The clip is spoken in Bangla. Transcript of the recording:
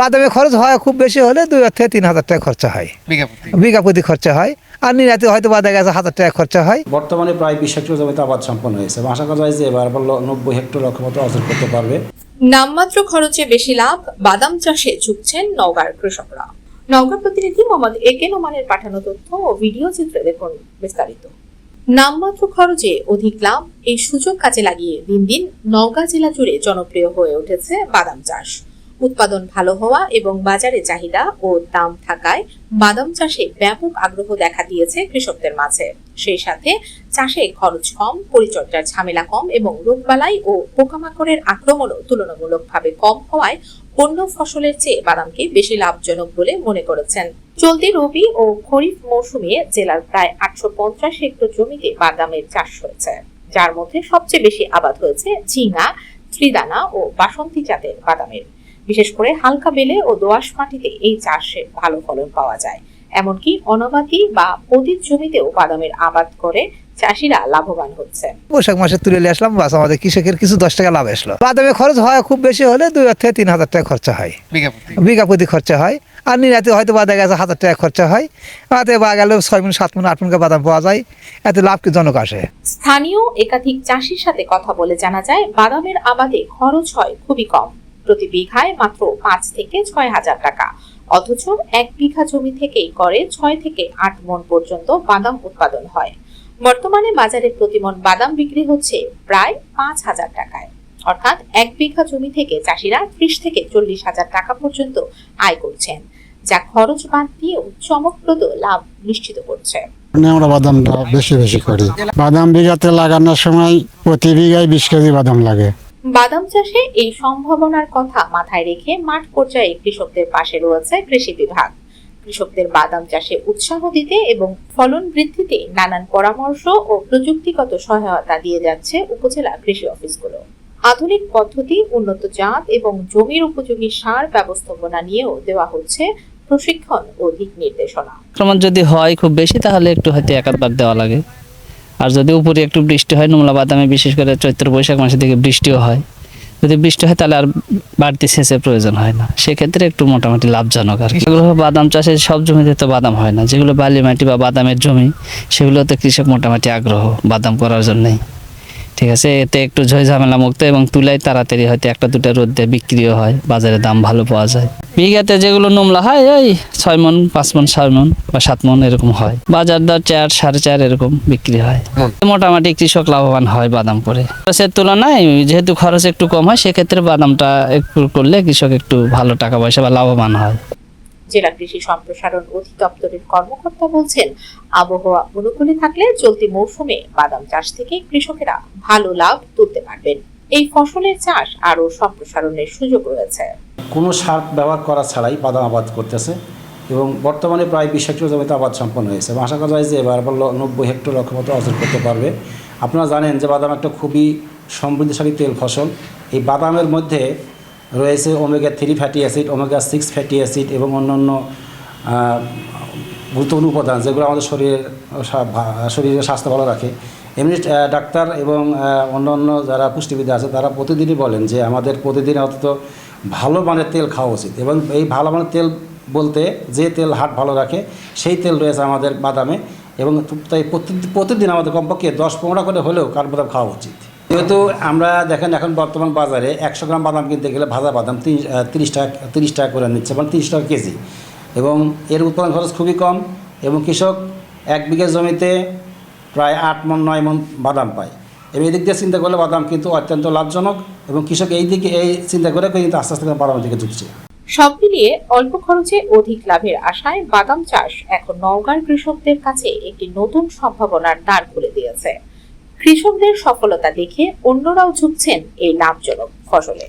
বাদামে খরচ হয় খুব বেশি হলে দুই থেকে তিন হাজার টাকা খরচা হয়। বিঘা প্রতি খরচা হয়। আর নিরাতে হয়তো বা দেখা গেছে হাজার টাকা খরচা হয়। বর্তমানে প্রায় বিশ হেক্টর জমিতে আবাদ সম্পন্ন হয়েছে। আশা করা যায় যে এবার নব্বই হেক্টর লক্ষ্যমতো অর্জন করতে পারবে। নামমাত্র খরচে বেশি লাভ বাদাম চাষে ঝুঁকছেন নওগাঁর কৃষকরা। নওগাঁ প্রতিনিধি মোহাম্মদ একে নোমানের পাঠানো তথ্য ও ভিডিও চিত্রে দেখুন বিস্তারিত। নামমাত্র খরচে অধিক লাভ এই সুযোগ কাজে লাগিয়ে দিন দিন নওগাঁ জেলা জুড়ে জনপ্রিয় হয়ে উঠেছে বাদাম চাষ। উৎপাদন ভালো হওয়া এবং বাজারে চাহিদা ও দাম থাকায় বাদাম চাষে ব্যাপক আগ্রহ দেখা দিয়েছে কৃষকদের মাঝে। সেই সাথে চাষে খরচ কম, পরিচর্যার ঝামেলা কম এবং রোগবালাই ও পোকামাকড়ের আক্রমণও তুলনামূলকভাবে কম হওয়ায় অন্য ফসলের চেয়ে বাদামকে বেশি লাভজনক বলে মনে করেছেন। চলতি রবি ও খরিফ মৌসুমে জেলার প্রায় আটশো পঞ্চাশ হেক্টর জমিতে বাদামের চাষ হয়েছে, যার মধ্যে সবচেয়ে বেশি আবাদ হয়েছে ঝিঙ্গা ত্রিদানা ও বাসন্তী জাতের বাদামের। বিশেষ করে হালকা বেলে ও দোআঁশ মাটিতে এই চাষে ভালো ফলন পাওয়া যায়। এমনকি অনাবাদি বা পতিত জমিতেও বাদামের আবাদ করে চাষিরা লাভবান হচ্ছে। বৈশাখ মাসে তুলে নিয়ে আসলাম বাস আমাদের কৃষকের কিছু দশ টাকা লাভ আসলো। বাদামে খরচ হয় খুব বেশি হলে দুই থেকে তিন হাজার টাকা খরচা হয়। বিঘা প্রতি। বিঘা প্রতি খরচা হয়। আর নিরাতে হয়তো বা দেখা গেছে হাজার টাকা খরচা হয়। তাতে বা গেলে ছয় মিনিট সাত মিনিট আট মিনিট বাদাম পাওয়া যায়। এতে লাভ কি জনক আসে? স্থানীয় একাধিক চাষির সাথে কথা বলে জানা যায় বাদামের আবাদে খরচ হয় খুবই কম। প্রতি বিঘায় মাত্র পাঁচ থেকে ছয় হাজার টাকা। অথচ এক বিঘা জমি থেকেই করে ছয় থেকে আট মন পর্যন্ত বাদাম উৎপাদন হয়। বর্তমানে বাজারে প্রতিমন বাদাম বিক্রি হচ্ছে প্রায় পাঁচ হাজার টাকায়। অর্থাৎ এক বিঘা জমি থেকে চাষিরা ত্রিশ থেকে চল্লিশ হাজার টাকা পর্যন্ত আয় করছেন। যা খরচ বাদ দিয়েও চমকপ্রদ লাভ নিশ্চিত করছে। মানে আমরা বাদামটা বেশি বেশি করি। বাদাম বিঘাতে লাগানোর সময় প্রতি বিঘায় বিশ কেজি বাদাম লাগে। বাদাম চাষে এই সম্ভাবনার কথা মাথায় রেখে মাঠ পর্যায়ে কৃষকদের পাশে রয়েছে কৃষি বিভাগ। কৃষকদের বাদাম চাষে উৎসাহ দিতে এবং ফলন বৃদ্ধিতে নানান পরামর্শ ও প্রযুক্তিগত সহায়তা দিয়ে যাচ্ছে উপজেলা কৃষি অফিসগুলো। আধুনিক পদ্ধতি, উন্নত জাত এবং জমির উপযোগী সার ব্যবস্থাপনা নিয়েও দেওয়া হচ্ছে প্রশিক্ষণ ও দিক নির্দেশনা। যদি হয় খুব বেশি, তাহলে একটু হয়তো একাধবার দেওয়া লাগে। আর যদি উপরে একটু বৃষ্টি হয় নোংলা বাদামে বিশেষ করে চৈত্র বৈশাখ মাসের দিকে বৃষ্টিও হয়। যদি বৃষ্টি হয়, তাহলে আর বাড়তি সেচের প্রয়োজন হয় না। সেক্ষেত্রে একটু মোটামুটি লাভজনক আর কি। বাদাম চাষে সব জমিতে তো বাদাম হয় না। যেগুলো বালি মাটি বা বাদামের জমি, সেগুলোতে কৃষক মোটামুটি আগ্রহ বাদাম করার জন্যই। ঠিক আছে? এতে একটু ঝয় ঝামেলা মুক্ত এবং তুলাই তাড়াতাড়ি হয়তো একটা দুটো রোদ দিয়ে বিক্রিও হয় বাজারে দাম ভালো পাওয়া যায়। বিঘাতে যেগুলো নোমলা হয় ওই ছয় মন পাঁচ মন ছয় মন বা সাত মন এরকম হয়। বাজার দর চার সাড়ে চার এরকম বিক্রি হয়। মোটামুটি কৃষক লাভবান হয় বাদাম করে। খরচের তুলনায় যেহেতু খরচ একটু কম হয় সেক্ষেত্রে বাদামটা একটু করলে কৃষক একটু ভালো টাকা পয়সা বা লাভবান হয়। জেলা কৃষি সম্প্রসারণ অধিদপ্তরের কর্মকর্তা বলছেন, আবহাওয়া অনুকূলে থাকলে চলতি মৌসুমে বাদাম চাষ থেকে কৃষকেরা ভালো লাভ তুলতে পারবেন। এই ফসলের চাষ আরও সম্প্রসারণের সুযোগ রয়েছে। কোনো সার ব্যবহার করা ছাড়াই বাদাম আবাদ করতেছে এবং বর্তমানে প্রায় বিশ হেক্টর জমিতে আবাদ সম্পন্ন হয়েছে এবং আশা করা যায় যে এবার নব্বই হেক্টর লক্ষ্যমতো অর্জন করতে পারবে। আপনারা জানেন যে বাদাম একটা খুবই সমৃদ্ধশালী তেল ফসল। এই বাদামের মধ্যে রয়েছে omega three fatty acid omega six fatty acid এবং অন্যান্য গুরুত্বপূর্ণ উপাদান যেগুলো আমাদের শরীরের শরীরের স্বাস্থ্য ভালো রাখে। এমনি ডাক্তার এবং অন্যান্য যারা পুষ্টিবিদ আছে, তারা প্রতিদিনই বলেন যে আমাদের প্রতিদিন অন্তত ভালো মানের তেল খাওয়া উচিত এবং এই ভালো মানের তেল বলতে যে তেল হাট ভালো রাখে, সেই তেল রয়েছে আমাদের বাদামে এবং তাই প্রতি- প্রতিদিন আমাদের কমপক্ষে দশ পনেরো করে হলেও কাঠবাদাম খাওয়া উচিত। যেহেতু আমরা দেখেন এখন বর্তমান বাজারে একশো গ্রাম বাদাম কিনতে গেলে ভাজা বাদাম তিরিশ টাকা তিরিশ টাকা করে নিচ্ছে মানে তিরিশ টাকা কেজি। এবং এর উৎপাদন খরচ খুবই কম এবং কৃষক এক বিঘা জমিতে প্রায় আট মন নয় মন বাদাম পায়। এবং এদিক দিয়ে চিন্তা করলে বাদাম কিন্তু অত্যন্ত লাভজনক এবং কৃষক এই দিকে এই চিন্তা করে কিন্তু আস্তে আস্তে বাদামের দিকে ঝুঁকছে। সব মিলিয়ে অল্প খরচে অধিক লাভের আশায় বাদাম চাষ এখন নওগাঁর কৃষকদের কাছে একটি নতুন সম্ভাবনার দ্বার খুলে দিয়েছে। কৃষকদের সফলতা দেখে অন্যরাও ঝুঁকছেন এই লাভজনক ফসলে।